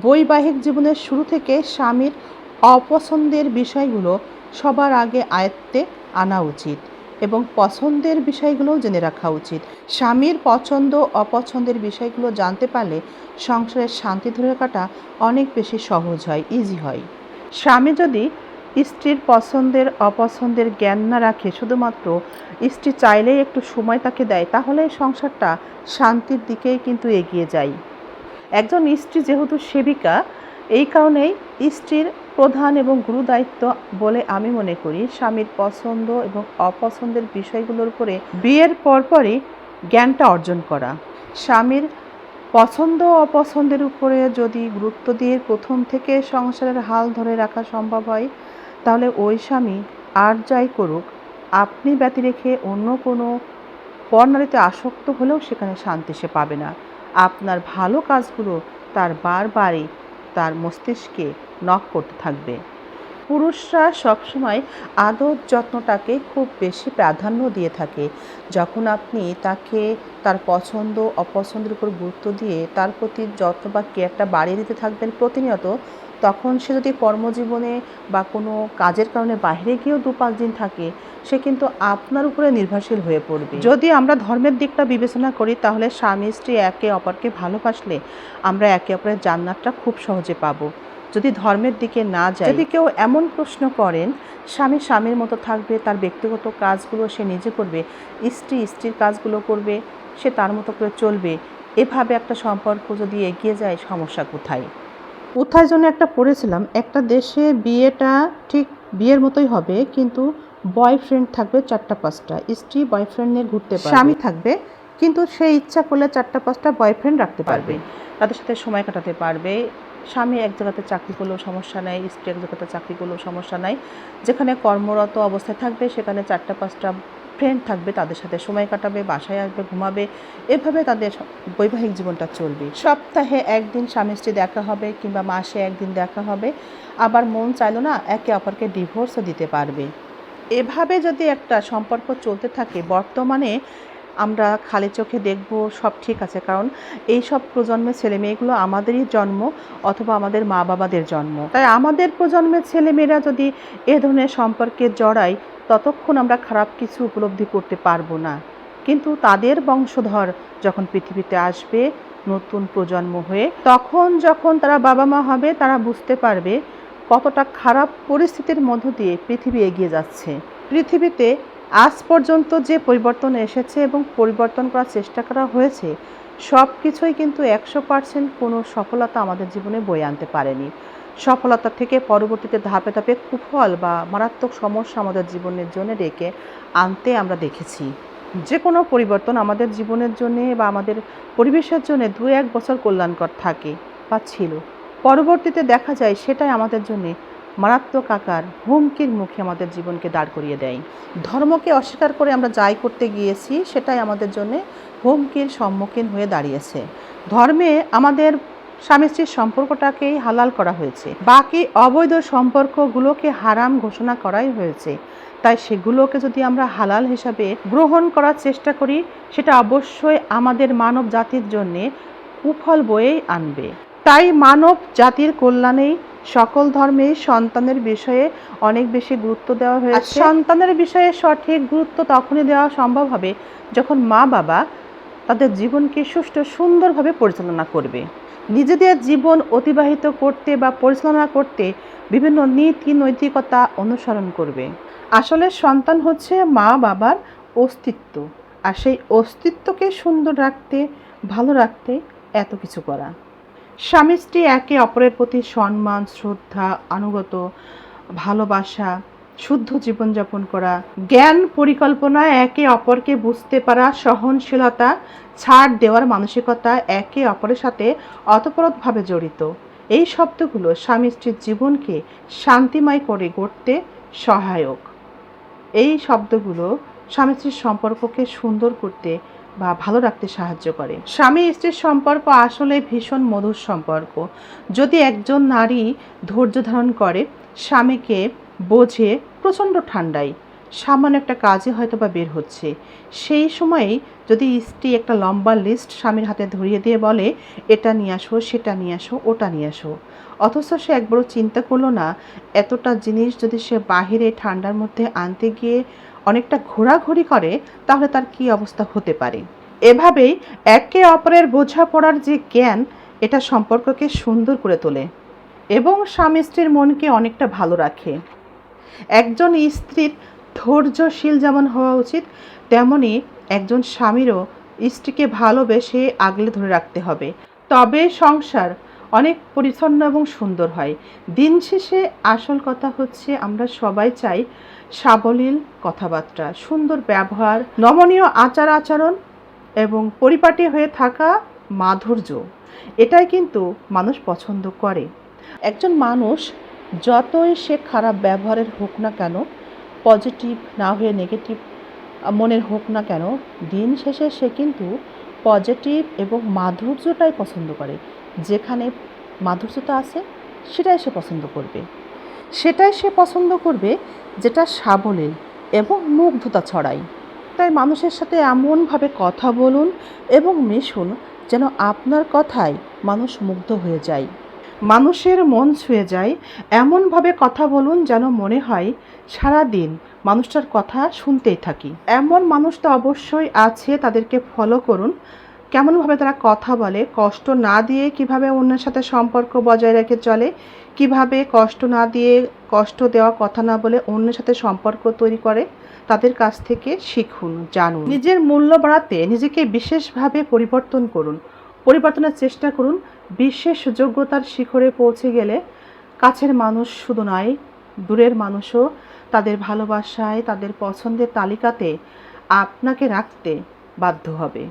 বৈবাহিক জীবনের শুরু থেকে স্বামীর অপছন্দের বিষয়গুলো সবার আগে আয়ত্তে আনা উচিত এবং পছন্দের বিষয়গুলোও জেনে রাখা উচিত। স্বামীর পছন্দ, অপছন্দের বিষয়গুলো জানতে পারলে সংসারের শান্তি ধরে রাখাটা অনেক বেশি সহজ হয় ইজি হয়। স্বামী যদি স্ত্রীর পছন্দের, অপছন্দের জ্ঞান না রাখে, শুধুমাত্র স্ত্রী চাইলেই একটু সময় তাকে দেয়, তাহলে সংসারটা শান্তির দিকেই কিন্তু এগিয়ে যায়। একজন স্ত্রী যেহেতু সেবিকা, এই কারণেই স্ত্রীর প্রধান এবং গুরু দায়িত্ব বলে আমি মনে করি। স্বামীর পছন্দ এবং অপছন্দের বিষয়গুলোর উপরে বিয়ের পরপরই জ্ঞানটা অর্জন করা। স্বামীর পছন্দ অপছন্দের উপরে যদি গুরুত্ব দিয়ে প্রথম থেকে সংসারের হাল ধরে রাখা সম্ভব হয়, তাহলে ওই স্বামী আর যাই করুক, আপনি ব্যতি রেখে অন্য কোনো পরনারীতে আসক্ত হলেও সেখানে শান্তি সে পাবে না। আপনার ভালো কাজগুলো তার বারবারই তার মস্তিষ্কে নক করতে থাকবে। পুরুষরা সবসময় আদর যত্নটাকে খুব বেশি প্রাধান্য দিয়ে থাকে। যখন আপনি তাকে তার পছন্দ, অপছন্দের উপর গুরুত্ব দিয়ে তার প্রতি যত্ন বা কেয়ারটা বাড়িয়ে দিতে থাকবেন প্রতিনিয়ত, তখন সে যদি কর্মজীবনে বা কোনো কাজের কারণে বাইরে গিয়েও দু পাঁচ দিন থাকে, সে কিন্তু আপনার উপরে নির্ভরশীল হয়ে পড়বে। যদি আমরা ধর্মের দিকটা বিবেচনা করি, তাহলে স্বামী স্ত্রী একে অপরকে ভালোবাসলে আমরা একে অপরের জান্নাতটা খুব সহজে পাবো। যদি ধর্মের দিকে না যায় যদি কেউ এমন প্রশ্ন করেন স্বামী স্বামীর মতো থাকবে তার ব্যক্তিগত কাজগুলো সে নিজে করবে স্ত্রী স্ত্রীর কাজগুলো করবে সে তার মতো করে চলবে এভাবে একটা সম্পর্ক যদি এগিয়ে যায় সমস্যা কোথায়? কোথায় জন্য একটা পড়েছিলাম একটা দেশে বিয়েটা ঠিক বিয়ের মতোই হবে কিন্তু বয়ফ্রেন্ড থাকবে চারটা পাঁচটা। স্ত্রী বয়ফ্রেন্ড নিয়ে ঘুরতে পারবে। স্বামী থাকবে কিন্তু সে ইচ্ছা করলে চারটা পাঁচটা বয়ফ্রেন্ড রাখতে পারবে। তাদের সাথে সময় কাটাতে পারবে। স্বামী এক জায়গাতে চাকরি করলেও সমস্যা নাই, স্ত্রী এক জায়গাতে চাকরি করলেও সমস্যা নাই। যেখানে কর্মরত অবস্থায় থাকবে, সেখানে চারটা, পাঁচটা ফ্রেন্ড থাকবে, তাদের সাথে সময় কাটাবে, বাসায় আসবে, ঘুমাবে। এভাবে তাদের বৈবাহিক জীবনটা চলবে। সপ্তাহে একদিন স্বামী স্ত্রী দেখা হবে কিংবা মাসে একদিন দেখা হবে। আবার মন চাইলো না, একে অপরকে ডিভোর্সও দিতে পারবে। এভাবে যদি একটা সম্পর্ক চলতে থাকে, বর্তমানে আমরা খালি চোখে দেখব, সব ঠিক আছে। কারণ এই সব প্রজন্মের ছেলে মেয়েগুলো আমাদেরই জন্ম অথবা আমাদের মা বাবাদের জন্ম। তাই আমাদের প্রজন্মের ছেলেমেয়েরা যদি এ ধরনের সম্পর্কে জড়ায়, ততক্ষণ আমরা খারাপ কিছু উপলব্ধি করতে পারব না। কিন্তু তাদের বংশধর যখন পৃথিবীতে আসবে, নতুন প্রজন্ম হয়ে, তখন যখন তারা বাবা মা হবে, তারা বুঝতে পারবে কতটা খারাপ পরিস্থিতির মধ্য দিয়ে পৃথিবী এগিয়ে যাচ্ছে। পৃথিবীতে আজ পর্যন্ত যে পরিবর্তন এসেছে এবং পরিবর্তন করার চেষ্টা করা হয়েছে সব কিছুই কিন্তু একশো পার্সেন্ট কোনো সফলতা আমাদের জীবনে বয়ে আনতে পারেনি। সফলতা থেকে পরবর্তীতে ধাপে ধাপে কুফল বা মারাত্মক সমস্যা আমাদের জীবনের জন্য ডেকে আনতে আমরা দেখেছি। যে কোনো পরিবর্তন আমাদের জীবনের জন্য বা আমাদের পরিবেশের জন্য দু এক বছর কল্যাণকর থাকে বা ছিল। পরবর্তীতে দেখা যায় সেটাই আমাদের জন্য মারাত্মক আকার, হুমকির মুখে আমাদের জীবনকে দাঁড় করিয়ে দেয়। ধর্মকে অস্বীকার করে আমরা যাই করতে গিয়েছি, সেটাই আমাদের জন্য হুমকির সম্মুখীন হয়ে দাঁড়িয়েছে। ধর্মে আমাদের স্বামী স্ত্রীর সম্পর্কটাকেই হালাল করা হয়েছে। বাকি অবৈধ সম্পর্কগুলোকে হারাম ঘোষণা করাই হয়েছে। তাই সেগুলোকে যদি আমরা হালাল হিসাবে গ্রহণ করার চেষ্টা করি, সেটা অবশ্যই আমাদের মানব জাতির জন্যে কুফল বয়েই আনবে। তাই মানব জাতির কল্যাণেই সকল ধর্মে সন্তানের বিষয়ে অনেক বেশি গুরুত্ব দেওয়া হয়েছে। সন্তানের বিষয়ে সঠিক গুরুত্ব তখনই দেওয়া সম্ভব হবে যখন মা বাবা তাদের জীবনকে সুষ্ঠু সুন্দরভাবে পরিচালনা করবে। নিজেদের জীবন অতিবাহিত করতে বা পরিচালনা করতে বিভিন্ন নীতি, নৈতিকতা অনুসরণ করবে। আসলে সন্তান হচ্ছে মা বাবার অস্তিত্ব। আর সেই অস্তিত্বকে সুন্দর রাখতে, ভালো রাখতে এত কিছু করা। স্বামী স্ত্রী একে অপরের প্রতি সম্মান, শ্রদ্ধা আনুগত ভালোবাসা, শুদ্ধ জীবনযাপন করা, জ্ঞান পরিকল্পনা একে অপরকে বুঝতে পারা, সহনশীলতা, ছাড় দেওয়ার মানসিকতা একে অপরের সাথে অতপ্রতভাবে জড়িত। এই শব্দগুলো স্বামী স্ত্রীর জীবনকে শান্তিময় করে গড়তে সহায়ক। এই শব্দগুলো স্বামী স্ত্রীর সম্পর্ককে সুন্দর করতে বা ভালো রাখতে সাহায্য করে। স্বামী স্ত্রীর সম্পর্ক আসলে ভীষণ মধুর সম্পর্ক। যদি একজন নারী ধৈর্য ধারণ করে, স্বামীকে বোঝে প্রচণ্ড ঠান্ডায়, সামান্য একটা কাজে হয়তো বা বের হচ্ছে। সেই সময়েই যদি স্ত্রী একটা লম্বা লিস্ট স্বামীর হাতে ধরিয়ে দিয়ে বলে, এটা নিয়ে আসো, সেটা নিয়ে আসো, ওটা নিয়ে আসো। অথচ সে একবারও চিন্তা করল না, এতটা জিনিস যদি সে বাহিরে ঠান্ডার মধ্যে আনতে গিয়ে অনেকটা ঘোরাঘুরি করে, তাহলে তার কী অবস্থা হতে পারে? এভাবেই একে অপরের বোঝাপড়ার যে জ্ঞান, এটা সম্পর্ককে সুন্দর করে তোলে এবং স্বামী স্ত্রীর মনকে অনেকটা ভালো রাখে। একজন স্ত্রীর ধৈর্যশীল যেমন হওয়া উচিত, তেমনি একজন স্বামীরও স্ত্রীকে ভালোবেসে আগলে ধরে রাখতে হবে। তবে সংসার অনেক পরিচ্ছন্ন এবং সুন্দর হয়। দিন শেষে আসল কথা হচ্ছে আমরা সবাই চাই সাবলীল কথাবার্তা, সুন্দর ব্যবহার, নমনীয় আচার আচরণ এবং পরিপাটি হয়ে থাকা মাধুর্য। এটাই কিন্তু মানুষ পছন্দ করে। একজন মানুষ যতই সে খারাপ ব্যবহারের হোক না কেন পজিটিভ না হয়ে নেগেটিভ মনের হোক না কেন, দিন শেষে সে কিন্তু পজিটিভ এবং মাধুর্যটাই পছন্দ করে। যেখানে মাধুর্যতা আছে, সেটাই সে পছন্দ করবে। সেটাই সে পছন্দ করবে যেটা সাবলীল এবং মুগ্ধতা ছড়ায়। তাই মানুষের সাথে এমনভাবে কথা বলুন এবং মিশুন যেন আপনার কথায় মানুষ মুগ্ধ হয়ে যায়। মানুষের মন ছুঁয়ে যায়, এমনভাবে কথা বলুন যেন মনে হয় সারা দিন মানুষটার কথা শুনতেই থাকি। এমন মানুষ তো অবশ্যই আছে, তাদেরকে ফলো করুন। কেমনভাবে তারা কথা বলে, কষ্ট না দিয়ে কীভাবে অন্যের সাথে সম্পর্ক বজায় রেখে চলে, কীভাবে কষ্ট না দিয়ে কষ্ট দেওয়া কথা না বলে অন্যের সাথে সম্পর্ক তৈরি করে, তাদের কাছ থেকে শিখুন, জানুন। নিজের মূল্য বাড়াতে নিজেকে বিশেষভাবে পরিবর্তন করুন, পরিবর্তনের চেষ্টা করুন, বিশেষ যোগ্যতার শিখরে পৌঁছে গেলে কাছের মানুষ শুধু নয়, দূরের মানুষও তাদের ভালোবাসায়, তাদের পছন্দের তালিকাতে আপনাকে রাখতে বাধ্য হবে।